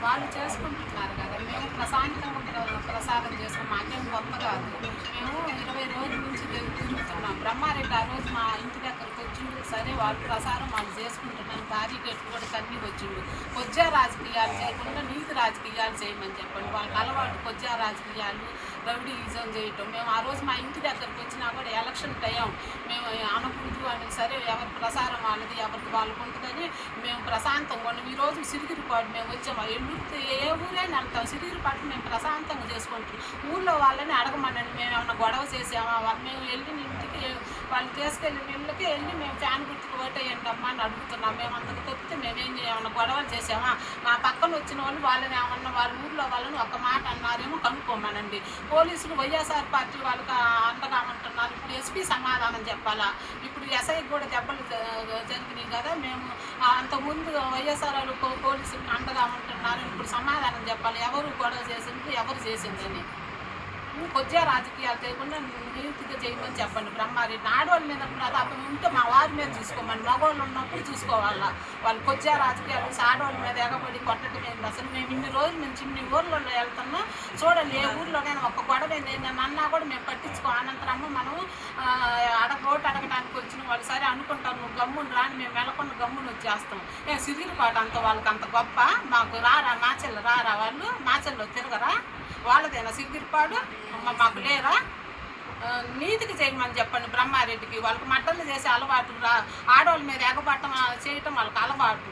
వాళ్ళు చేసుకుంటున్నారు కదా. మేము ప్రశాంతంగా ప్ర- ప్రసాదం చేసుకున్నాం. మాకేం కొత్త కాదు. మేము ఇరవై రోజుల నుంచి తిరు- తిరుగుతున్నాం. బ్రహ్మారెడ్డి ఆ రోజు మా ఇంటి దగ్గరకు వచ్చిండు. సరే వాళ్ళు ప్రసారం వాళ్ళు చేసుకుంటున్నాం. భారీ గేట్ కూడా తన్ని వచ్చిండు. కొద్దిగా రాజకీయాలు చేయకుండా నీతి రాజకీయాలు చేయమని చెప్పండి. వాళ్ళకి అలవాటు కొద్దిగా రాజకీయాలు రౌడీయిజం చేయటం. మేము ఆ రోజు మా ఇంటి దగ్గరకు వచ్చినా కూడా ఎలక్షన్ టైం. మేము అనకూడదు అని సరే ఎవరి ప్రసారం వాళ్ళది ఎవరికి వాళ్ళకు ఉంటుందని మేము ప్రశాంతంగా ఉన్నాం. ఈరోజు రోజు సిరిగిరిపాటు మేము వచ్చాము. ఎల్లుర్తి ఏ ఊరైనా వెళ్తాం. సిరిగిరిపాటు మేము ప్రశాంతంగా చేసుకుంటాం. ఊళ్ళో వాళ్ళని అడగమనండి. మేము ఏమైనా గొడవ చేసామా? మేము వెళ్ళిన ఇంటికి వాళ్ళు తీసుకెళ్ళిన ఇళ్ళకి వెళ్ళి మేము ఫ్యాన్ గుర్తుకు ఓటేయండి అమ్మా అని అడుగుతున్నాం. మేము అంతకు తప్పితే మేమేం ఏమన్నా గొడవలు చేసామా? మా పక్కన వచ్చిన వాళ్ళు వాళ్ళని ఏమన్నా వాళ్ళ ఊర్లో వాళ్ళని ఒక మాట అన్నారేమో కనుక్కోమనండి. పోలీసులు వైఎస్ఆర్ పార్టీ వాళ్ళకి అంతగా ఎస్పీ సమాధానం చెప్పాలా? ఇప్పుడు ఎస్ఐ కూడా దెబ్బలు జరిగినాయి కదా మేము అంతకుముందు వైఎస్ఆర్ పోలీసులు అంటదామంటున్నారు అండగా ఉంటున్నారు ఇప్పుడు సమాధానం చెప్పాలి. ఎవరు గొడవ చేసింది? ఎవరు చేసిందని. కొద్దిగా రాజకీయాలు చేయకుండా నీతిగా చేయమని చెప్పండి. బ్రహ్మారెడ్డి ఆడవాళ్ళ మీద ప్రతాపం ఉంటే మా వారి మీద చూసుకోమని మగవాళ్ళు ఉన్నప్పుడు చూసుకోవాలా. వాళ్ళు కొద్దిగా రాజకీయాలు ఆడవాళ్ళ మీద ఎగబడి కొట్టడం ఏంటి అసలు? మేము ఇన్ని రోజుల నుంచి ఇన్ని ఊర్లలో వెళ్తున్నా చూడండి ఏ ఊర్లోనైనా ఒక్క గొడవ ఏంది? నేను అన్నా కూడా మేము పట్టించుకో అనంతరము మనం అడగ రోడ్డు అడగడానికి వచ్చిన వాళ్ళు సరే అనుకుంటాం నువ్వు గమ్మును రాని మేము వెళ్ళకుండా గమ్మును వచ్చేస్తాం. ఏ సిరిగిరిపాటు అంత వాళ్ళకి అంత గొప్ప. మాకు రారా మాచెల్ల రారా వాళ్ళు? మాచెల్లో తిరగరా? వాళ్ళదేనా సిగ్గిరిపాడు అమ్మ మాకు లేరా? నీతికి చేయమని చెప్పండి బ్రహ్మారెడ్డికి. వాళ్ళకి మట్టలు చేసే అలవాటు రా. ఆడవాళ్ళ మీద ఎగబట్టం చేయటం వాళ్ళకి అలవాటు.